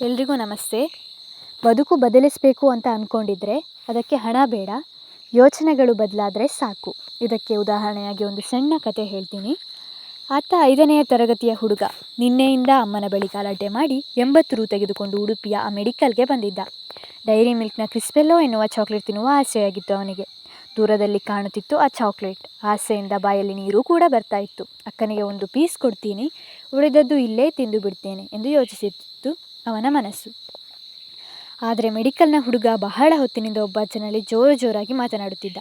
ಎಲ್ರಿಗೂ ನಮಸ್ತೆ. ಬದುಕು ಬದಲಿಸಬೇಕು ಅಂತ ಅಂದ್ಕೊಂಡಿದ್ರೆ ಅದಕ್ಕೆ ಹಣ ಬೇಡ, ಯೋಚನೆಗಳು ಬದಲಾದರೆ ಸಾಕು. ಇದಕ್ಕೆ ಉದಾಹರಣೆಯಾಗಿ ಒಂದು ಸಣ್ಣ ಕತೆ ಹೇಳ್ತೀನಿ. ಆತ ಐದನೆಯ ತರಗತಿಯ ಹುಡುಗ, ನಿನ್ನೆಯಿಂದ ಅಮ್ಮನ ಬಳಿ ಗಲಾಟೆ ಮಾಡಿ ಎಂಬತ್ತು ರು ತೆಗೆದುಕೊಂಡು ಉಡುಪಿಯ ಆ ಮೆಡಿಕಲ್ಗೆ ಬಂದಿದ್ದ. ಡೈರಿ ಮಿಲ್ಕ್ನ ಕ್ರಿಸ್ಪೆಲ್ಲೋ ಎನ್ನುವ ಚಾಕ್ಲೇಟ್ ತಿನ್ನುವ ಆಸೆಯಾಗಿತ್ತು ಅವನಿಗೆ. ದೂರದಲ್ಲಿ ಕಾಣುತ್ತಿತ್ತು ಆ ಚಾಕ್ಲೇಟ್. ಆಸೆಯಿಂದ ಬಾಯಲ್ಲಿ ನೀರು ಕೂಡ ಬರ್ತಾ ಇತ್ತು. ಅಕ್ಕನಿಗೆ ಒಂದು ಪೀಸ್ ಕೊಡ್ತೀನಿ, ಉಳಿದದ್ದು ಇಲ್ಲೇ ತಿಂದು ಬಿಡ್ತೇನೆ ಎಂದು ಯೋಚಿಸಿತ್ತು. ಅವನ ಮನಸ್ಸು. ಆದರೆ ಮೆಡಿಕಲ್ನ ಹುಡುಗ ಬಹಳ ಹೊತ್ತಿನಿಂದ ಒಬ್ಬ ಜನರಲ್ಲಿ ಜೋರು ಜೋರಾಗಿ ಮಾತನಾಡುತ್ತಿದ್ದ.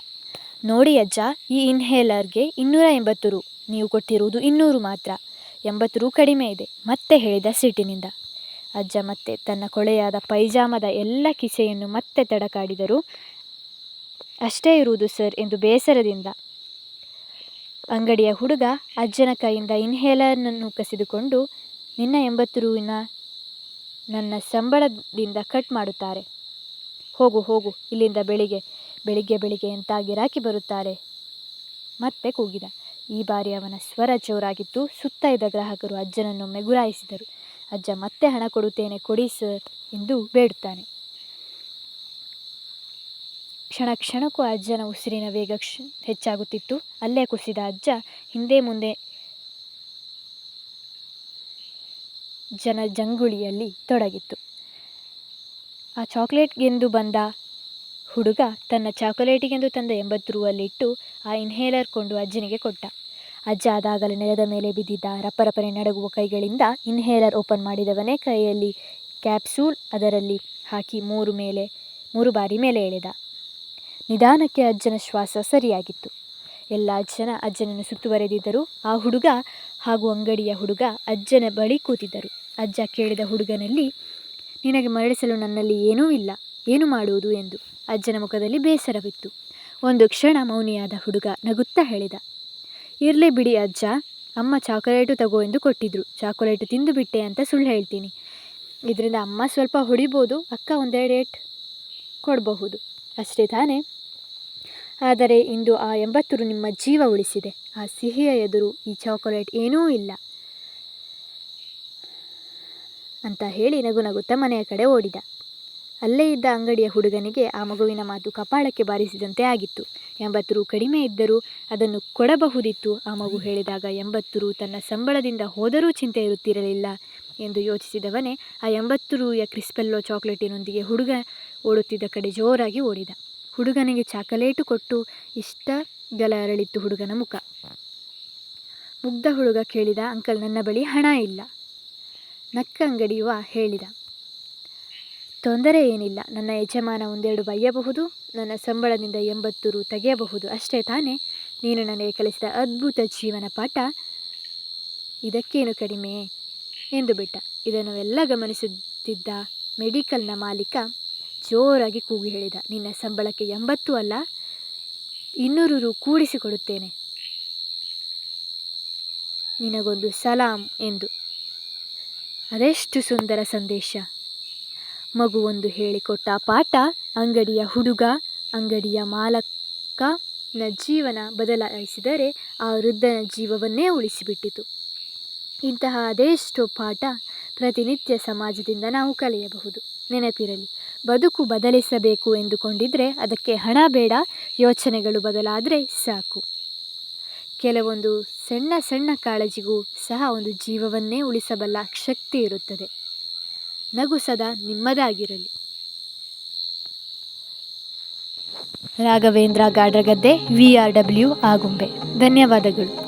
ನೋಡಿ ಅಜ್ಜ, ಈ ಇನ್ಹೇಲರ್ಗೆ ಇನ್ನೂರ ಎಂಬತ್ತು ರು. ನೀವು ಕೊಟ್ಟಿರುವುದು ಇನ್ನೂರು ಮಾತ್ರ. ಎಂಬತ್ತು ರು ಕಡಿಮೆ ಇದೆ. ಮತ್ತೆ ಹೇಳಿದ ಸಿಟ್ಟಿನಿಂದ ಅಜ್ಜ ಮತ್ತೆ ತನ್ನ ಕೊಳೆಯಾದ ಪೈಜಾಮದ ಎಲ್ಲ ಕಿಸೆಯನ್ನು ಮತ್ತೆ ತಡಕಾಡಿದರು. ಅಷ್ಟೇ ಇರುವುದು ಸರ್ ಎಂದು ಬೇಸರದಿಂದ. ಅಂಗಡಿಯ ಹುಡುಗ ಅಜ್ಜನ ಕೈಯಿಂದ ಇನ್ಹೇಲರ್ನನ್ನು ಕಸಿದುಕೊಂಡು, ನಿನ್ನ ಎಂಬತ್ತು ರೂವಿನ ನನ್ನ ಸಂಬಳದಿಂದ ಕಟ್ ಮಾಡುತ್ತಾರೆ. ಹೋಗು ಹೋಗು, ಇಲ್ಲಿಂದ ಬೆಳಿಗ್ಗೆ ಬೆಳಿಗ್ಗೆ ಬೆಳಿಗ್ಗೆ ಎಂತ ಗಿರಾಕಿ ಬರುತ್ತಾರೆ. ಮತ್ತೆ ಕೂಗಿದ. ಈ ಬಾರಿ ಅವನ ಸ್ವರ ಜೋರಾಗಿತ್ತು. ಸುತ್ತ ಇದ್ದ ಗ್ರಾಹಕರು ಅಜ್ಜನನ್ನೊಮ್ಮೆ ಗುರಾಯಿಸಿದರು ಅಜ್ಜ, ಮತ್ತೆ ಹಣ ಕೊಡುತ್ತೇನೆ, ಕೊಡಿ ಸರ್ ಎಂದು ಬೇಡುತ್ತಾನೆ. ಕ್ಷಣ ಕ್ಷಣಕ್ಕೂ ಅಜ್ಜನ ಉಸಿರಿನ ವೇಗ ಹೆಚ್ಚಾಗುತ್ತಿತ್ತು. ಅಲ್ಲೇ ಕುಸಿದ ಅಜ್ಜ ಹಿಂದೆ ಮುಂದೆ ಜನ ಜಂಗುಳಿಯಲ್ಲಿ ತೊಡಗಿತ್ತು. ಆ ಚಾಕ್ಲೇಟ್ಗೆಂದು ಬಂದ ಹುಡುಗ ತನ್ನ ಚಾಕೊಲೇಟಿಗೆಂದು ತಂದ ಎಂಬತ್ತು ರೂವಲ್ಲಿಟ್ಟು ಆ ಇನ್ಹೇಲರ್ ಕೊಂಡು ಅಜ್ಜನಿಗೆ ಕೊಟ್ಟ. ಅಜ್ಜ ಅದಾಗಲೇ ನೆಲದ ಮೇಲೆ ಬಿದ್ದಿದ್ದ ರಪ್ಪರಪ್ಪನೆ ನಡಗುವ ಕೈಗಳಿಂದ ಇನ್ಹೇಲರ್ ಓಪನ್ ಮಾಡಿದವನೇ ಕೈಯಲ್ಲಿ ಕ್ಯಾಪ್ಸೂಲ್ ಅದರಲ್ಲಿ ಹಾಕಿ ಮೂರು ಮೇಲೆ, ಮೂರು ಬಾರಿ ಮೇಲೆ ಎಳೆದ. ನಿಧಾನಕ್ಕೆ ಅಜ್ಜನ ಶ್ವಾಸ ಸರಿಯಾಗಿತ್ತು. ಎಲ್ಲ ಜನ ಅಜ್ಜನನ್ನು ಸುತ್ತುವರೆದಿದ್ದರು. ಆ ಹುಡುಗ ಹಾಗೂ ಅಂಗಡಿಯ ಹುಡುಗ ಅಜ್ಜನ ಬಳಿ ಕೂತಿದ್ದರು. ಅಜ್ಜ ಕೇಳಿದ ಹುಡುಗನಲ್ಲಿ, ನಿನಗೆ ಮರಳಿಸಲು ನನ್ನಲ್ಲಿ ಏನೂ ಇಲ್ಲ. ಏನು ಮಾಡುವುದು? ಎಂದು ಅಜ್ಜನ ಮುಖದಲ್ಲಿ ಬೇಸರವಿತ್ತು. ಒಂದು ಕ್ಷಣ ಮೌನಿಯಾದ ಹುಡುಗ ನಗುತ್ತಾ ಹೇಳಿದ, ಇರಲಿ ಬಿಡಿ ಅಜ್ಜ. ಅಮ್ಮ ಚಾಕೊಲೇಟು ತಗೋ ಎಂದು ಕೊಟ್ಟಿದ್ರು. ಚಾಕೊಲೇಟು ತಿಂದು ಬಿಟ್ಟೆ ಅಂತ ಸುಳ್ಳು ಹೇಳ್ತೀನಿ. ಇದರಿಂದ ಅಮ್ಮ ಸ್ವಲ್ಪ ಹೊಡಿಬೋದು, ಅಕ್ಕ ಒಂದೆರಡು ಏಟ್ ಕೊಡಬಹುದು. ಅಷ್ಟೇ ತಾನೇ. ಆದರೆ ಇಂದು ಆ ಎಂಬತ್ತು ನಿಮ್ಮ ಜೀವ ಉಳಿಸಿದೆ. ಆ ಸಿಹಿಯ ಎದುರು ಈ ಚಾಕೊಲೇಟ್ ಏನೂ ಇಲ್ಲ. ಅಂತ ಹೇಳಿ ನಗು ನಗುತ್ತ ಮನೆಯ ಕಡೆ ಓಡಿದ. ಅಲ್ಲೇ ಇದ್ದ ಅಂಗಡಿಯ ಹುಡುಗನಿಗೆ ಆ ಮಗುವಿನ ಮಾತು ಕಪಾಳಕ್ಕೆ ಬಾರಿಸಿದಂತೆ ಆಗಿತ್ತು. ಎಂಬತ್ತು ರು ಕಡಿಮೆ ಇದ್ದರೂ ಅದನ್ನು ಕೊಡಬಹುದಿತ್ತು. ಆ ಮಗು ಹೇಳಿದಾಗ ಎಂಬತ್ತು ರು ತನ್ನ ಸಂಬಳದಿಂದ ಹೋದರೂ ಚಿಂತೆ ಇರುತ್ತಿರಲಿಲ್ಲ ಎಂದು ಯೋಚಿಸಿದವನೇ ಆ ಎಂಬತ್ತು ರೂಯ ಕ್ರಿಸ್ಪೆಲ್ಲೋ ಚಾಕ್ಲೇಟಿನೊಂದಿಗೆ ಹುಡುಗ ಓಡುತ್ತಿದ್ದ ಕಡೆ ಜೋರಾಗಿ ಓಡಿದ. ಹುಡುಗನಿಗೆ ಚಾಕಲೇಟು ಕೊಟ್ಟು ಇಷ್ಟಗಲ ಅರಳಿತ್ತು ಹುಡುಗನ ಮುಖ. ಮುಗ್ಧ ಹುಡುಗ ಕೇಳಿದ, ಅಂಕಲ್, ನನ್ನ ಬಳಿ ಹಣ ಇಲ್ಲ. ನಕ್ಕ ಅಂಗಡಿಯುವ ಹೇಳಿದ, ತೊಂದರೆ ಏನಿಲ್ಲ, ನನ್ನ ಯಜಮಾನ ಒಂದೆರಡು ಬಯ್ಯಬಹುದು ನನ್ನ ಸಂಬಳದಿಂದ ಎಂಬತ್ತು ರು ತೆಗೆಯಬಹುದು, ಅಷ್ಟೇ ತಾನೇ, ನೀನು ನನಗೆ ಕಲಿಸಿದ ಅದ್ಭುತ ಜೀವನ ಪಾಠ, ಇದಕ್ಕೇನು ಕಡಿಮೆ? ಎಂದು ಬಿಟ್ಟ. ಇದನ್ನು ಎಲ್ಲ ಗಮನಿಸುತ್ತಿದ್ದ ಮೆಡಿಕಲ್ನ ಮಾಲೀಕ ಜೋರಾಗಿ ಕೂಗಿ ಹೇಳಿದ. ನಿನ್ನ ಸಂಬಳಕ್ಕೆ ಎಂಬತ್ತು ಅಲ್ಲ, ಇನ್ನೂರು ರು ಕೂಡಿಸಿಕೊಡುತ್ತೇನೆ. ನಿನಗೊಂದು ಸಲಾಂ ಎಂದು. ಅದೆಷ್ಟು ಸುಂದರ ಸಂದೇಶ. ಮಗುವೊಂದು ಹೇಳಿಕೊಟ್ಟ ಪಾಠ ಅಂಗಡಿಯ ಹುಡುಗ, ಅಂಗಡಿಯ ಮಾಲಕನ ಜೀವನ ಬದಲಾಯಿಸಿದರೆ ಆ ವೃದ್ಧನ ಜೀವವನ್ನೇ ಉಳಿಸಿಬಿಟ್ಟಿತು. ಇಂತಹ ಅದೆಷ್ಟೋ ಪಾಠ ಪ್ರತಿನಿತ್ಯ ಸಮಾಜದಿಂದ ನಾವು ಕಲಿಯಬಹುದು. ನೆನಪಿರಲಿ. ಬದುಕು ಬದಲಿಸಬೇಕು ಎಂದುಕೊಂಡಿದ್ರೆ ಅದಕ್ಕೆ ಹಣ ಬೇಡ, ಯೋಚನೆಗಳು ಬದಲಾದರೆ ಸಾಕು. ಕೆಲವೊಂದು ಸಣ್ಣ ಸಣ್ಣ ಕಾಳಜಿಗೂ ಸಹ ಒಂದು ಜೀವವನ್ನೇ ಉಳಿಸಬಲ್ಲ ಶಕ್ತಿ ಇರುತ್ತದೆ. ನಗು ಸದಾ ನಿಮ್ಮದಾಗಿರಲಿ. Raghavendra Gadragadde, V R W Agumbe. ಧನ್ಯವಾದಗಳು.